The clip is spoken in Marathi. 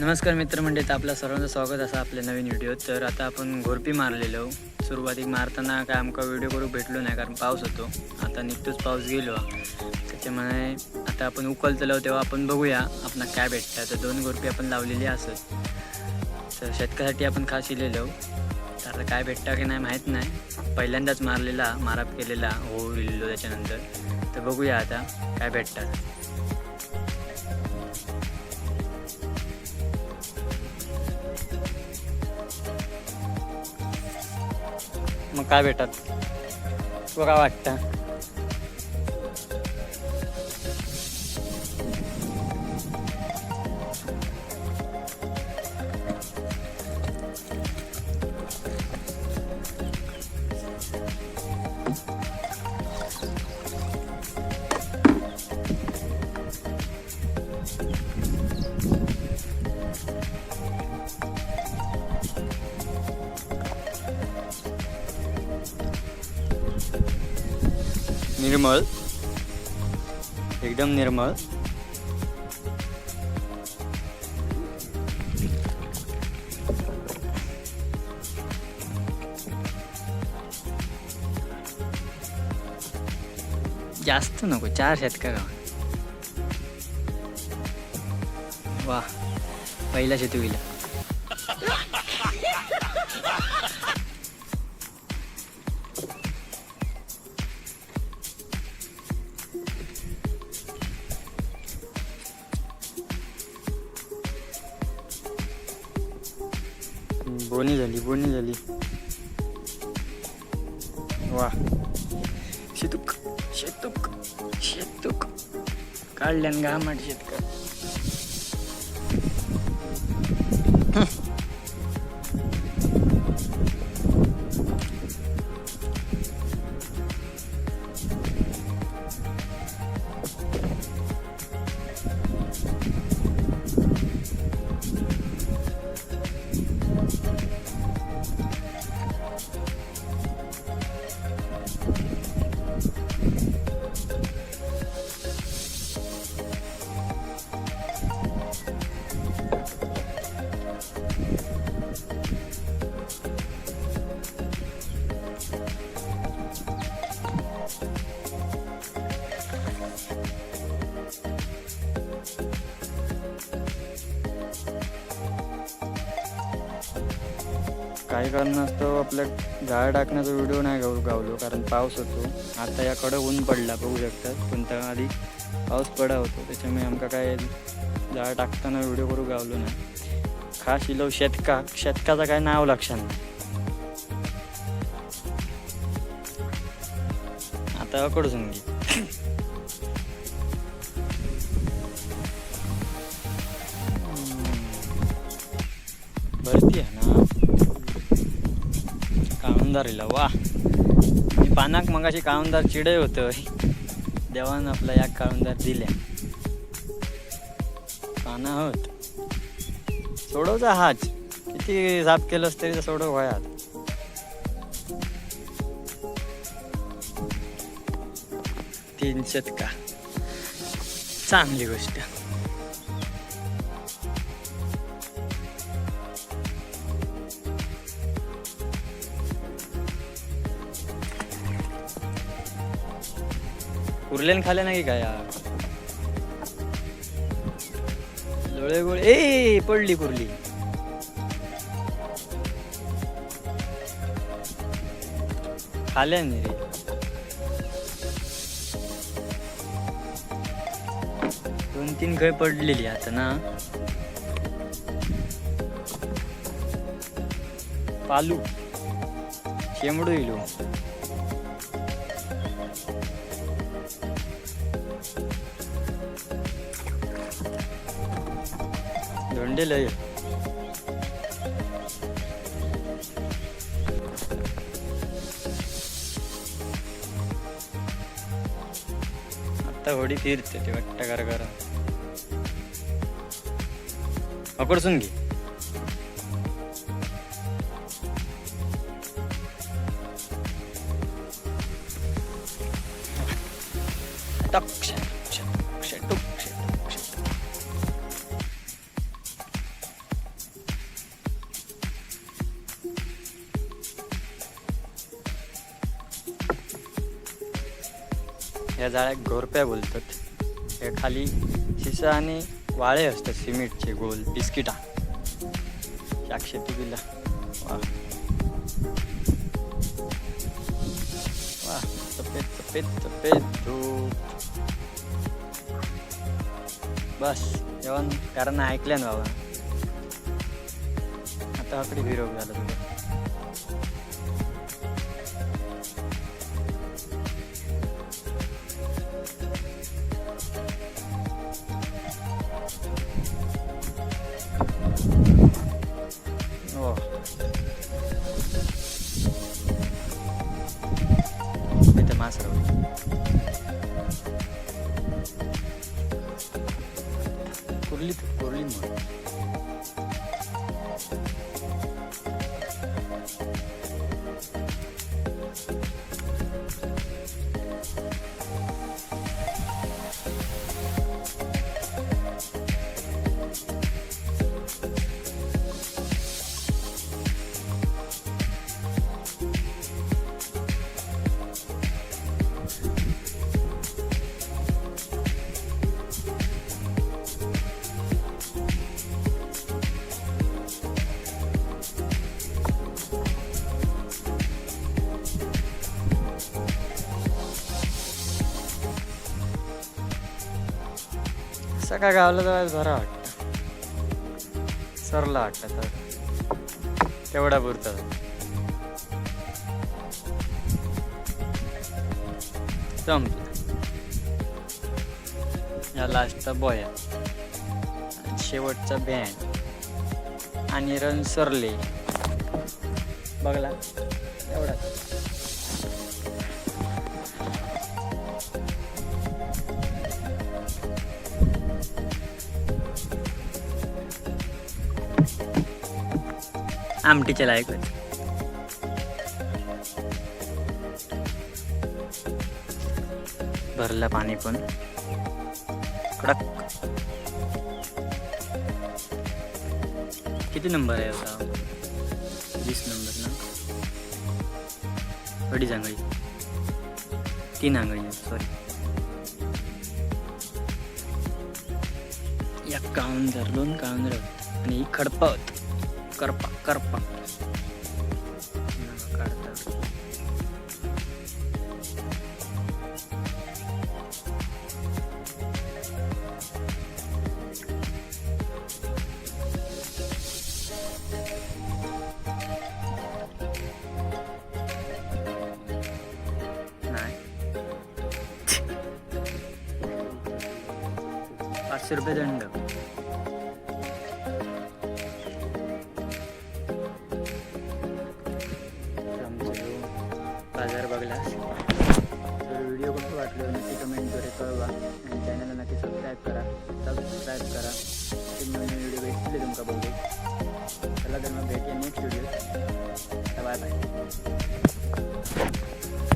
नमस्कार मित्र मंडळीत आपलं सर्वांचं स्वागत असं आपल्या नवीन व्हिडिओ तर आता आपण घोरपी मारलेलो. सुरुवातीक मारताना काय आमका व्हिडिओ करू भेटलो नाही कारण पाऊस होतो. आता निघतोच पाऊस गेलो. त्याच्यामुळे आता आपण उकलतलो तेव्हा आपण बघूया आपण काय भेटतं तर दोन घोरपी आपण लावलेली असत तर शेतकऱ्यासाठी आपण खास इलेलो. तर आता काय भेटतं की नाही माहीत नाही. पहिल्यांदाच मारलेला माराप केलेला हो इलेलो त्याच्यानंतर. तर बघूया आता काय भेटतात मग काय भेटत तुला काय वाटतं. निर्मळ एकदम निर्मळ जास्त नको चार शेतका. गाव वा पहिला शेतू गेला बोनी झाली बोनी झाली. वा. शेतूक शेतूक शेतूक. काढल्यान घामाट शेतकरी. काही कारणास्तव आपल्या झाड टाकण्याचा व्हिडिओ नाही गाव गावलो. कारण पाऊस होतो. आता याकडं ऊन पडला बघू शकतात. कोणत्या आधी पाऊस पडा होतो. त्याच्यामुळे आमका काय झाड टाकताना व्हिडिओ करू गावलो नाही. खास इलो शेतका शेतकाचं काय नाव लक्षात नाही. आता कडून घे. भरती आहे ना? काळुंदारीला वा. मी पानाक मगाशी काळुंदार चिडय होतं देवान आपला या काळुंदार दिल्या. पाना होत. सोडवचा हाच किती साफ केलंस तरी सोडव व्हायात तीन शतका चांगली गोष्ट. उरलेन खाले नाही काय यार लोळे गोळे. ए पडली कुरली खाल्या नाही रे. दोन तीन खय पडलेली आता ना. पालू. शेंबडू इलो. धोंडे लय आता होडी फिरते ते वाटतं करा करा पकडसून घे. ह्या जाळ्याक घोरप्या बोलतात. हे खाली शिसा आणि वाळे असतात सिमेंटचे गोल बिस्किटा. शाक्षेती टिकीला वा. वा सफेद सफेद सफेद धूप. बस जेवण कारण ऐकलं ना बाबा. आता आपली विरोग झाला तुझं? सकाळ गावला जायला बरा वाटतं. सरला वाटतं तर. तेवढा पुरतं संपलं या लास्टचा बॉय आणि शेवटचा बँड आणि रन सरले. बघला. एवढाच. आमटीच्या लायक भरलं पाणी पण. कडक. किती नंबर आहे होता वीस नंबर ना? अडीच आंगळी तीन आंगळी सॉरी या काळूंदर दोन काळूंदर आणि ही करपा करपा काढता नाही पाचशे रुपये दंड